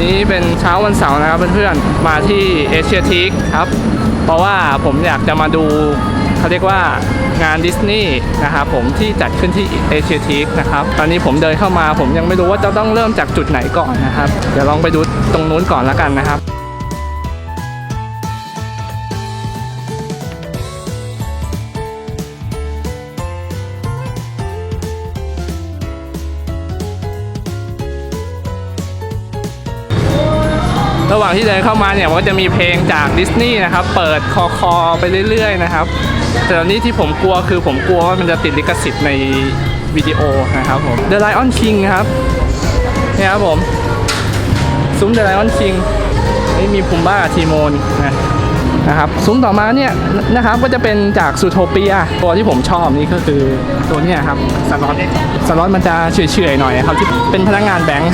นนี้เป็นเช้าวันเสาร์นะครับเพื่อนๆ มาที่เอเชียทีคครับ เพราะว่าผมอยากจะมาดูเขาเรียกว่างานดิสนีย์นะครับผมที่จัดขึ้นที่เอเชียทีคนะครับ ตอนนี้ผมเดินเข้ามาผมยังไม่รู้ว่าจะต้องเริ่มจากจุดไหนก่อนนะครับ เดี๋ยวลองไปดูตรงนู้นก่อนแล้วกันนะครับ ระหว่างที่เดินเข้ามาเนี่ยมันก็จะมีเพลงจากดิสนีย์นะครับ เปิดคอคอไปเรื่อยๆนะครับ แต่ตอนนี้ที่ผมกลัวคือผมกลัวว่ามันจะติดลิขสิทธิ์ในวิดีโอนะครับผม The Lion King ครับเนี่ครับผมซุ้ม The Lion King นี่มีพุมบ้าทีโมนนะนะครับซุ้มต่อมาเนี่ยนะครับก็จะเป็นจากซูโทเปียตัวที่ผมชอบนี่ก็คือตัวนี้ครับสล็อตสล็อตมันจะเฉื่อยๆหน่อยครับที่เป็นพนักงานแบงค์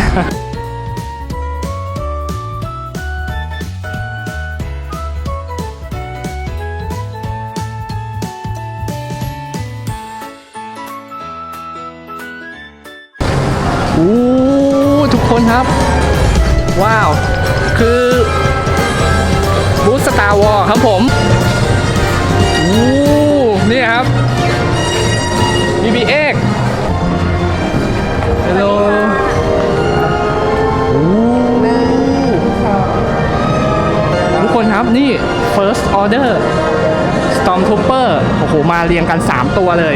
ครับ ว้าว คือบูสตาร์วอลครับผมอู้นี่ครับ BB-X ฮัลโหลทุกคนครับนี่ First Order Stormtrooper โอ้โห มาเรียงกัน 3 ตัวเลย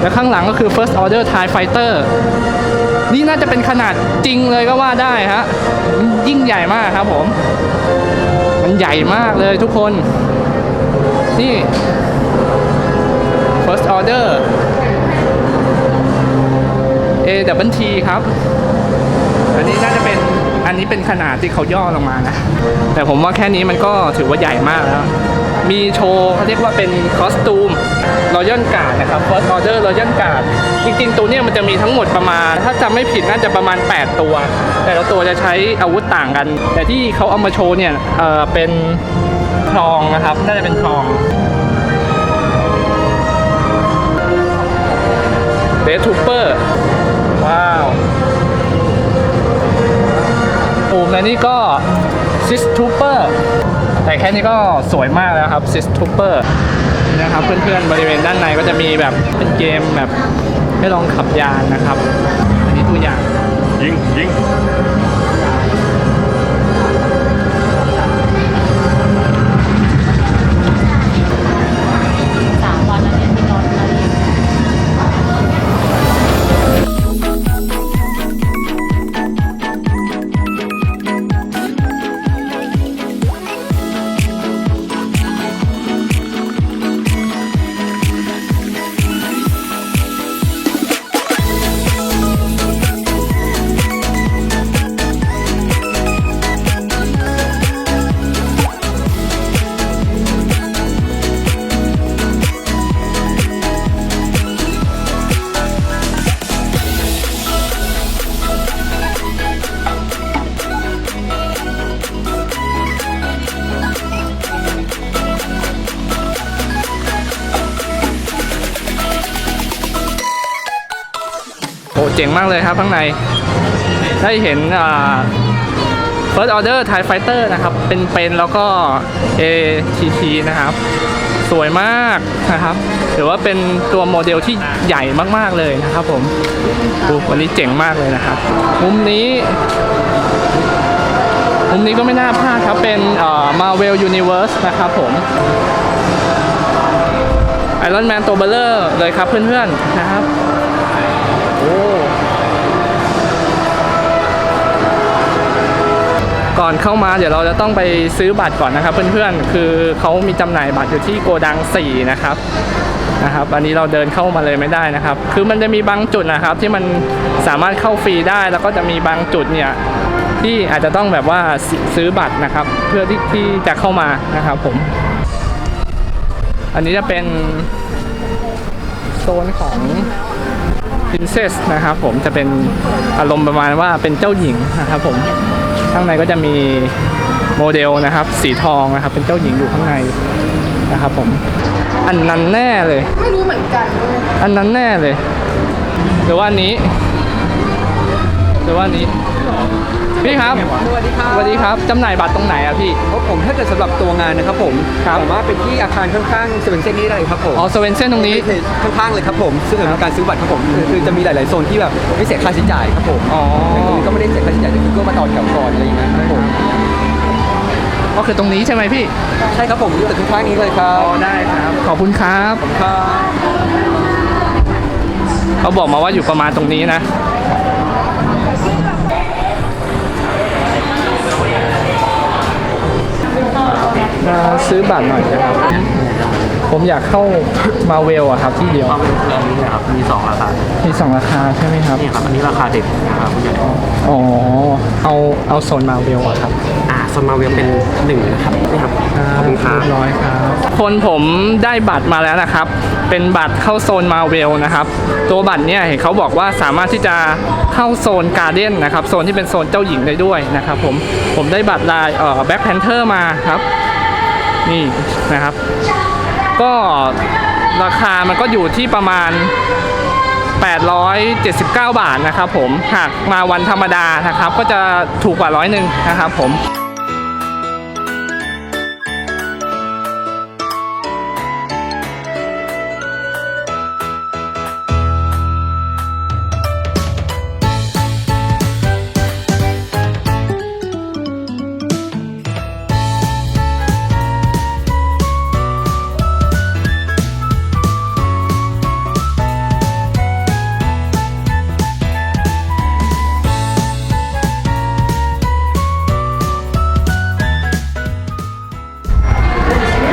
แล้วข้างหลังก็คือ First Order TIE Fighter นี่น่าจะเป็นขนาดจริงเลยก็ว่าได้ฮะยิ่งใหญ่มากครับผม มันใหญ่มากเลยทุกคน นี่ First Order A W T ครับ อันนี้น่าจะเป็นอันนี้เป็นขนาดที่เขาย่อลงมานะ แต่ผมว่าแค่นี้มันก็ถือว่าใหญ่มากแล้ว มีโชว์เขาเรียกว่าเป็นคอสตูมรอยัลการ์ดนะครับ First Order Royal Guard จริงๆตัวเนี้ยมันจะมีทั้งหมดประมาณ ถ้าจำไม่ผิดน่าจะประมาณ 8 ตัว แต่ละตัวจะใช้อาวุธต่างกัน แต่ที่เขาเอามาโชว์เนี่ยเออเป็นคลองนะครับ น่าจะเป็นคลองเดทูเปอร์ว้าวปุ่มและนี่ก็ซิสทูเปอร์ แต่แค่นี้ก็สวยมากแล้วครับซิสทูเปอร์นะครับเพื่อนๆบริเวณด้านในก็จะมีแบบเป็นเกมแบบให้ลองขับยานนะครับ อันนี้ตัวอย่างยิงยิง เจ๋งมากเลยครับข้างใน ได้เห็นอ่า First Order TIE Fighter นะครับ เป็นๆแล้วก็ ATT นะครับ สวยมากนะครับถือว่าเป็นตัวโมเดลที่ใหญ่มากๆเลยนะครับผมวันนี้เจ๋งมากเลยนะครับ มุมนี้มุมนี้ก็ไม่น่าพลาดครับ เป็นเอ่อ Marvel Universe นะครับผม Iron Man ตัวเบลเลอร์เลยครับเพื่อนๆนะครับ โอ้ ก่อนเข้ามาเดี๋ยวเราจะต้องไปซื้อบัตรก่อนนะครับ เพื่อนๆ คือเขามีจำหน่ายบัตรอยู่ที่โกดัง 4 นะครับนะครับอันนี้เราเดินเข้ามาเลยไม่ได้นะครับ คือมันจะมีบางจุดนะครับ ที่มันสามารถเข้าฟรีได้แล้วก็จะมีบางจุดเนี่ยที่อาจจะต้องแบบว่าซซื้อบัตรนะครับ เพื่อที่ที่จะเข้ามานะครับผม อันนี้จะเป็นโซนของ Princess นะครับผมจะเป็นอารมณ์ประมาณว่าเป็นเจ้าหญิงนะครับผม ข้างในก็จะมีโมเดลนะครับ สีทองนะครับ เป็นเจ้าหญิงอยู่ข้างในนะครับผม อันนั้นแน่เลย ไม่รู้เหมือนกันอันนั้นแน่เลย หรือว่าอันนี้ หรือว่านี้ พี่ครับ สวัสดีครับสวัสดีครับจำหน่ายบัตรตรงไหนอะพี่ ครับผมถ้าเกิดสำหรับตัวงานนะครับผมครับสามารถไปที่อาคารข้างๆเซเว่นเซนนี้ได้ครับผมอ๋อสเวนเซ่นตรงนี้ข้างๆเลยครับผมซึ่งเป็นการซื้อบัตรครับผมคือคือจะมีหลายๆโซนที่แบบไม่เสียค่าใช้จ่ายครับผมอ๋อ แต่ตรงนี้ก็ไม่ได้เสียค่าใช้จ่ายแต่คือก็มาต่อแถวก่อนอะไรอย่างเงี้ยครับผมก็คือตรงนี้ใช่ไหมพี่ใช่ครับผมอยู่แต่ข้างๆนี้เลยครับได้ครับ ขอบคุณครับ ครับเขาบอกมาว่าอยู่ประมาณตรงนี้นะ ซื้อบัตรหน่อยนะครับ ผมอยากเข้ามาเวลอะครับที่เดียวความเป็นเครื่องนี้นะครับ มี2ราคา มีสองราคาใช่ไหมครับ นี่ครับ อันนี้ราคาเด็กนะครับผู้ใหญ่ อ๋อ เอาเอาโซนมาเวลอะครับอ่าโซนมาเวลเป็น1นะครับ นี่ครับ ขอบคุณครับ เรียบร้อยครับ คนผมได้บัตรมาแล้วนะครับ เป็นบัตรเข้าโซนมาเวลนะครับ ตัวบัตรเนี่ยเห็นเขาบอกว่าสามารถที่จะเข้าโซนการเด้นนะครับ โซนที่เป็นโซนเจ้าหญิงได้ด้วยนะครับผม ผมได้บัตรลายเอ่อแบ็คแพนเทอร์มาครับ นี่นะครับ ก็ราคามันก็อยู่ที่ประมาณ 879 บาทนะครับผม หากมาวันธรรมดานะครับ ก็จะถูกกว่าร้อยหนึ่งนะครับผม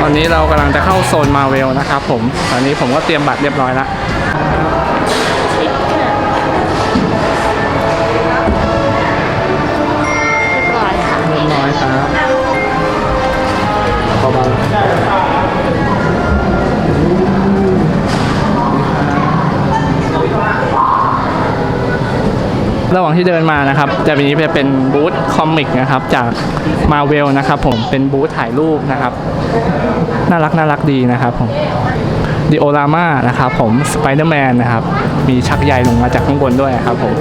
อนนี้เรากำลังจะเข้าโซนมาเวลนะครับผม ตอนนี้ผมก็เตรียมบัตรเรียบร้อยแล้วร้อยค่ะเรียบร้อยครับเบระหว่างที่เดินมานะครับ จะมีจะเป็นบูธคอมิกนะครับ จากมาเวลนะครับผมเป็นบูธถ่ายรูปนะครับ น่ารักน่ารักดีนะครับผมดิโอรามานะครับผมสไปเดอร์แมนนะครับ มีชักใยลงมาจากข้างบนด้วยครับผม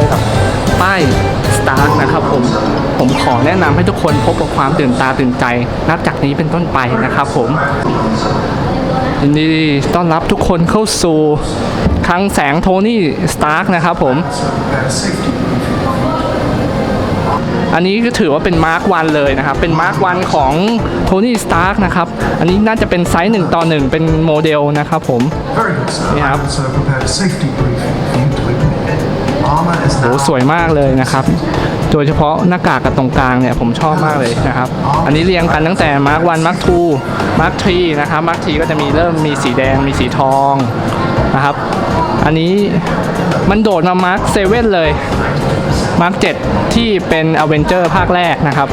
อกับป้ายสตาร์นะครับผมผมขอแนะนำให้ทุกคนพบกับความตื่นตาตื่นใจ นับจากนี้เป็นต้นไปนะครับผมยินดีต้อนรับทุกคนเข้าสู่คลังแสงโทนี่สตาร์กนะครับผม อันนี้ก็ถือว่าเป็นมาร์ควันเลยนะครับ เป็นมาร์ควันของโทนี่สตาร์กนะครับ อันนี้น่าจะเป็นไซส์หนึ่งต่อหนึ่งเป็นโมเดลนะครับผม Very good, sir. Yeah. โอ้ now สวยมากเลยนะครับ โดยเฉพาะหน้ากากกับตรงกลางเนี่ยผมชอบมากเลยนะครับ อันนี้เรียงกันตั้งแต่มาร์ควันมาร์คทูมาร์คทรีนะครับมาร์คทีก็จะมีเริ่มมีสีแดงมีสีทองนะครับ อันนี้มันโดดมามาร์คเซเว่นเลยมาร์คเจ็ดที่เป็นอเวนเจอร์ภาคแรกนะครับ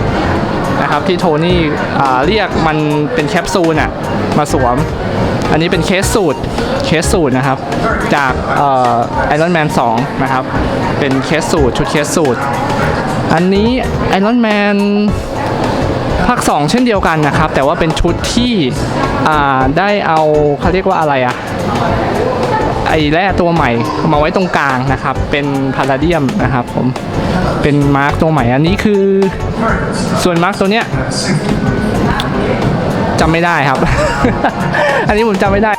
นะครับที่โทนี่เรียกมันเป็นแคปซูลน่ะ มาสวม อันนี้เป็นเคสสูตรเคสสูตรนะครับ จากไอรอนแมน2นะครับ เป็นเคสสูตรชุดเคสสูตร อันนี้ไอรอนแมนภาค2เช่นเดียวกันนะครับ แต่ว่าเป็นชุดที่ได้เอาเขาเรียกว่าอะไรอะไอแร่ตัวใหม่มาไว้ตรงกลางนะครับ เป็นพาราเดียมนะครับผมเป็นมาร์กตัวใหม่อันนี้คือ ส่วนมาร์กตัวเนี้ย จำไม่ได้ครับ อันนี้ผมจำไม่ได้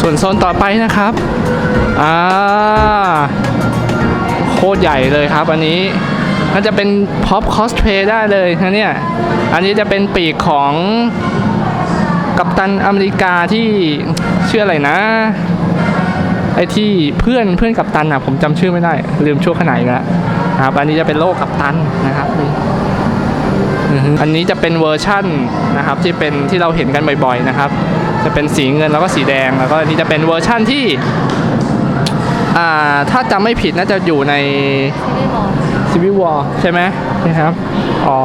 ส่วนโซนต่อไปนะครับ อ่า โคตรใหญ่เลยครับอันนี้ น่าจะเป็นพ็อปคอสเพย์ได้เลยนะเนี่ย อันนี้จะเป็นปีกของกัปตันอเมริกาที่ชื่ออะไรนะ ไอที่เพื่อนเพื่อนกัปตันอะผมจำชื่อไม่ได้ ลืมชั่วขนาดอีกแล้วนะครับ อันนี้จะเป็นโลกกัปตันนะครับนี่อันนี้จะเป็นเวอร์ชั่นนะครับที่เป็นที่เราเห็นกันบ่อยๆนะครับ จะเป็นสีเงินแล้วก็สีแดงแล้วก็อันนี้จะเป็นเวอร์ชั่นที่ อ่าถ้าจำไม่ผิดน่าจะอยู่ใน Civil War ใช่ไหมนี่ครับ อ๋อ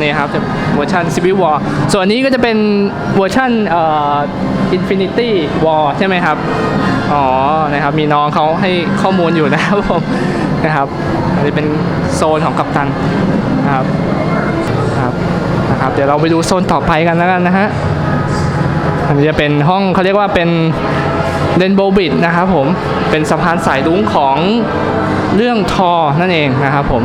นี่ครับจะเวอร์ชัน Civil War ส่วนอันนี้ก็จะเป็นเวอร์ชันเอ่อ Infinity War ใช่ไหมครับ อ๋อ นะครับ มีน้องเขาให้ข้อมูลอยู่นะครับผม นะครับ อันนี้เป็นโซนของกัปตันนะครับครับ นะครับ เดี๋ยวเราไปดูโซนต่อไปกันแล้วกันนะฮะ อันนี้จะเป็นห้องเขาเรียกว่าเป็น เดนโบบิดนะครับผมเป็นสะพานสายรุ้งของเรื่องทอนั่นเองนะครับผม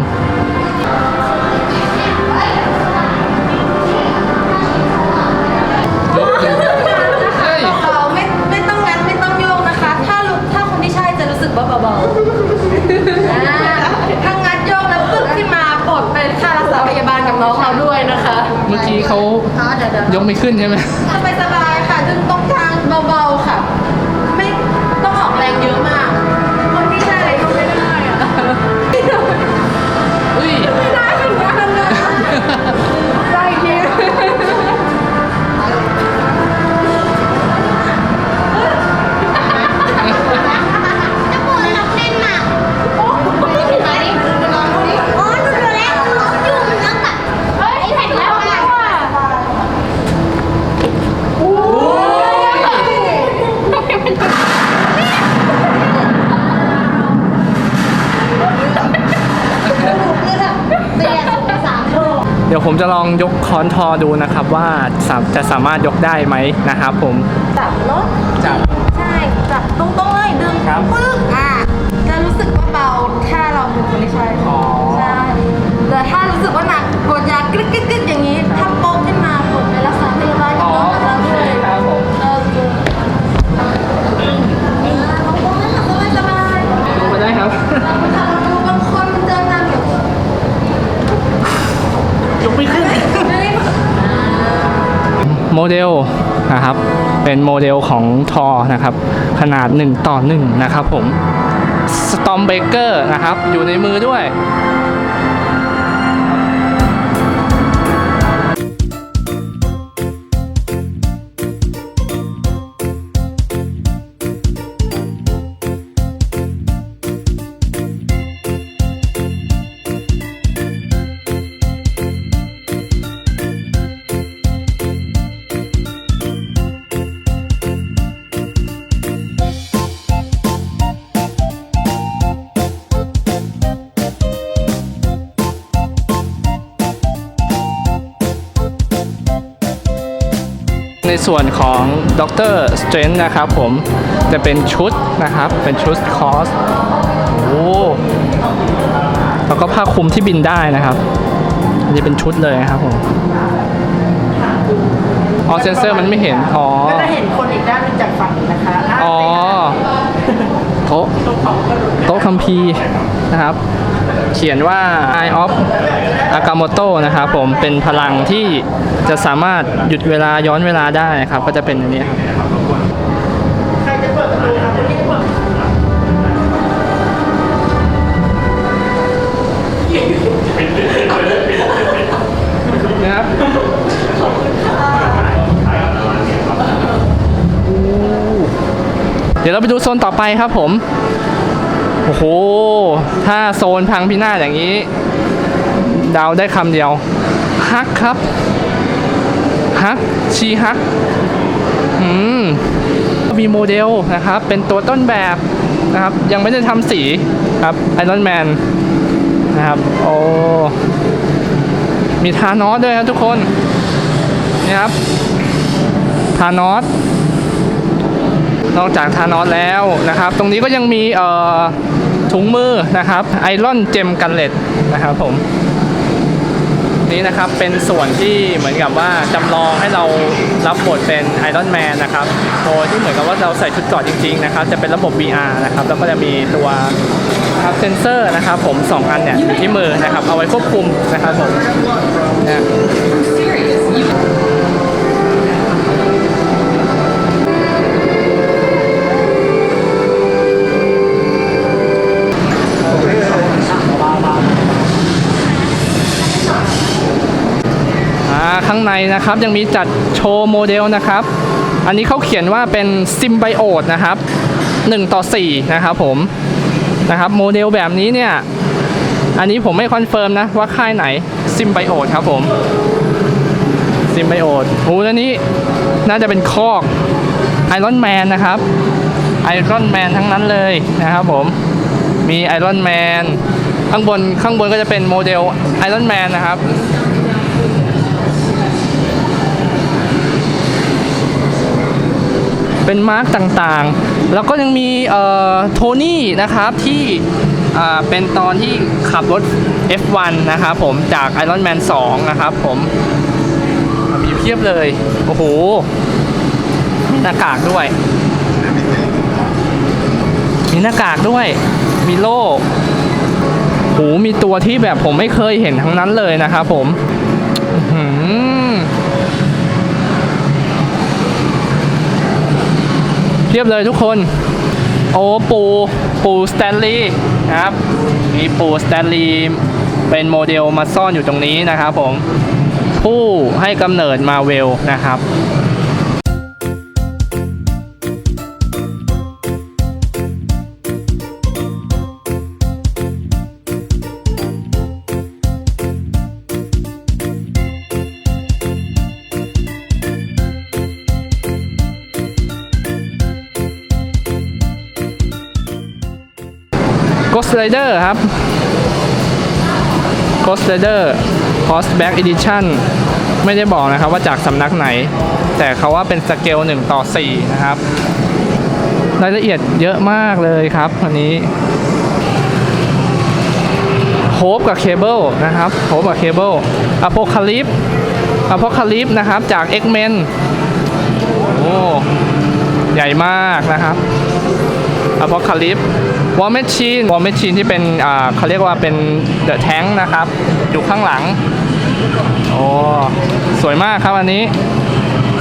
จะลองยกค้อนทอดูนะครับว่าสามจะสามารถยกได้ไหมนะครับผม จับเนาะจับ ใช่ จับตรงๆเลยดึงครับปึ๊กอะจะรู้สึก เป็นโมเดลของทอนะครับ ขนาด 1 ต่อ 1 นะครับผมสตอมเบเกอร์นะครับ อยู่ในมือด้วย ส่วนของดรสเตรนนะครับผมจะเป็นชุดนะครับ เป็นชุดคอสโอ้แล้วก็ผ้าคลุมที่บินได้นะครับอันนี้เป็นชุดเลยนะครับผม อ๋อเซนเซอร์มันไม่เห็นอ๋อ ก็จะเห็นคนอีกด้านหนึงจากฝั่งนี้นะคะอะอ๋อโต๊ะโต๊ะคัมภีร์นะครับ เขียนว่า Eye of Agamotto นะครับผมเป็นพลังที่จะสามารถหยุดเวลาย้อนเวลาได้ครับ ก็จะเป็นอันนี้ครับนะครับ ดี๋ยวเราไปดูโซนต่อไปครับผม โอ้โห ถ้าโซนพังพินาศอย่างนี้ ดาวได้คำเดียว ฮักครับ ฮัก ชีฮัก อืมมีโมเดลนะครับ เป็นตัวต้นแบบนะครับ ยังไม่ได้ทำสีครับไอรอนแมนนะครับ โอ้ มีทานอสด้วยครับทุกคน นี่ครับ ทานอส นอกจากทานอสแล้วนะครับ ตรงนี้ก็ยังมีเอ่อถุงมือนะครับไอรอนเจมกันเลตนะครับผมนี่นะครับเป็นส่วนที่เหมือนกับว่าจำลองให้เรารับบทเป็นไอรอนแมนนะครับโดยที่เหมือนกับว่าเราใส่ชุดเกราะจริงๆนะครับจะเป็นระบบ VR นะครับแล้วก็จะมีตัวครับเซนเซอร์นะครับผมสองอันเนี่ยอยู่ที่มือนะครับเอาไว้ควบคุมนะครับผมนี่ย ข้างในนะครับ ยังมีจัดโชว์โมเดลนะครับ อันนี้เขาเขียนว่าเป็นซิมไบโอตนะครับ 1 ต่อ 4 นะครับผมนะครับโมเดลแบบนี้เนี่ย อันนี้ผมไม่คอนเฟิร์มนะ ว่าค่ายไหนซิมไบโอตครับผมซิมไบโอตโอ้แล้วนี้น่าจะเป็นคอกไอรอนแมนนะครับไอรอนแมนทั้งนั้นเลยนะครับผมมีไอรอนแมนข้างบนข้างบนก็จะเป็นโมเดลไอรอนแมนนะครับ เป็นมาร์กต่างๆ แล้วก็ยังมีโทนี่นะครับที่เป็นตอนที่ขับรถ F1 นะครับผมจาก Iron Man 2 นะครับผมมีเพียบเลย โอ้โหมีหน้ากากด้วย มีหน้ากากด้วย มีโล่โหมีตัวที่แบบผมไม่เคยเห็นทั้งนั้นเลยนะครับผม อื เทียบเลยทุกคน โอ้ปูปูสแตนลีย์นะครับ มีปูสแตนลีย์เป็นโมเดลมาซ่อนอยู่ตรงนี้นะครับผม ผู้ให้กำเนิดมาเวลนะครับ Ghost Rider ครับ Ghost Rider Crossback Edition ไม่ได้บอกนะครับว่าจากสำนักไหน แต่เขาว่าเป็นสเกล1ต่อ 4 นะครับ รายละเอียดเยอะมากเลยครับอันนี้โฮปกับเคเบิลนะครับโฮปกับเคเบิลอโพคาลิปอโพคาลิปนะครับจาก X-Men โอ้ ใหญ่มากนะครับอพอคาลิป วอลเมชีนวอลเมชีนที่เป็นอ่าเขาเรียกว่าเป็นเดอะแทงนะครับ อยู่ข้างหลัง โอ้สวยมากครับอันนี้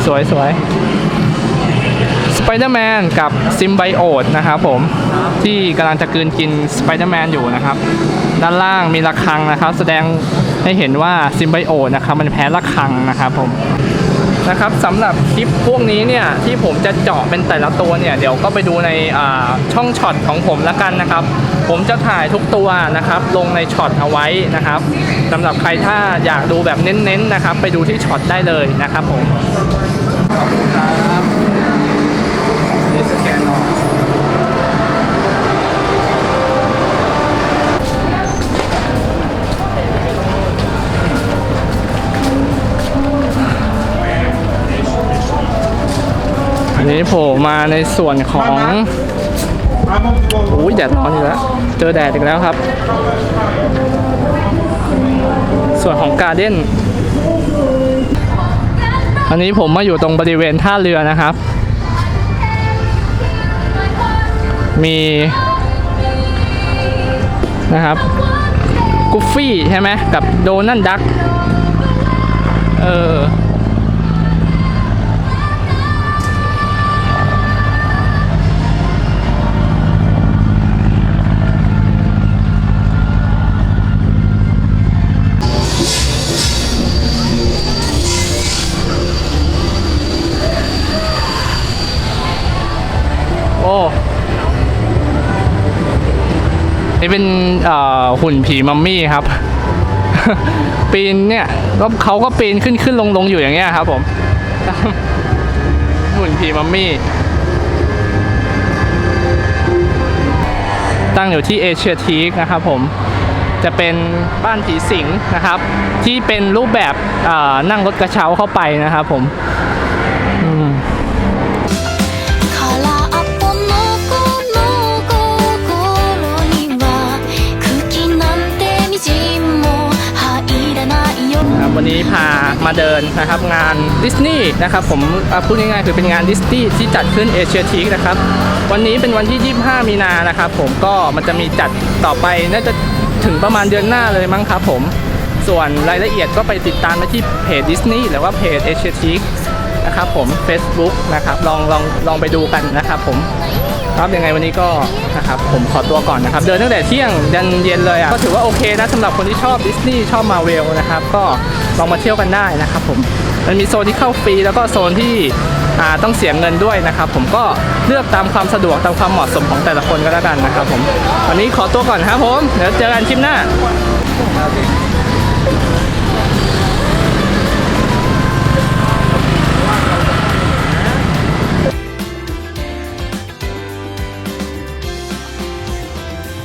สวยสวยสไปเดอร์แมนกับซิมไบโอตนะครับผมที่กำลังจะกืนกินสไปเดอร์แมนอยู่นะครับ ด้านล่างมีระฆังนะครับ แสดงให้เห็นว่าซิมไบโอตนะครับ มันแพ้ระฆังนะครับผม นะครับสำหรับคลิปพวกนี้เนี่ยที่ผมจะเจาะเป็นแต่ละตัวเนี่ยเดี๋ยวก็ไปดูในช่องช็อตของผมละกันนะครับ ผมจะถ่ายทุกตัวนะครับลงในช็อตเอาไว้นะครับสำหรับใครถ้าอยากดูแบบเน้นๆนะครับ ไปดูที่ช็อตได้เลยนะครับผม นนี้โผล่มาในส่วนของโอ้ยแดดร้อนอีกแล้ว เจอแดดอีกแล้วครับ ส่วนของการเด้นอันนี้ผมมาอยู่ตรงบริเวณท่าเรือนะครับ มีนะครับกุฟฟี่ใช่ไหมกับโดนันดัก เออ นี่เป็นหุ่นผีมัมมี่ครับ ปีนเนี่ยก็เขาก็ปีนขึ้นขึ้นลงลงอยู่อย่างเงี้ยครับ ผม หุ่นผีมัมมี่ ตั้งอยู่ที่เอเชียทีกนะครับผมจะเป็นบ้านผีสิงนะครับ ที่เป็นรูปแบบนั่งรถกระเช้าเข้าไปนะครับผม วันนี้พามาเดินนะครับงานดิสนีย์นะครับผมพูดง่ายๆคือเป็นงานดิสนีย์ที่จัดขึ้นเอเชียทีกนะครับวันนี้เป็นวันที่ 25 มีนานะครับผมก็มันจะมีจัดต่อไปน่าจะถึงประมาณเดือนหน้าเลยมั้งครับผมส่วนรายละเอียดก็ไปติดตามได้ที่เพจดิสนีย์หรือว่าเพจเอเชียทีกนะครับผม Facebook นะครับลองลองลองไปดูกันนะครับผมครับยังไงวันนี้ก็นะครับผมขอตัวก่อนนะครับ เดินตั้งแต่เที่ยงยันเย็นเลยอะก็ถือว่าโอเคนะสำหรับคนที่ชอบดิสนีย์ชอบมาเวลนะครับ ก็ ลองมาเที่ยวกันได้นะครับผมมันมีโซนที่เข้าฟรีแล้วก็โซนที่ต้องเสียเงินด้วยนะครับผมก็เลือกตามความสะดวกตามความเหมาะสมของแต่ละคนก็แล้วกันนะครับผมวันนี้ขอตัวก่อนครับผมเดี๋ยวเจอกันคลิปหน้า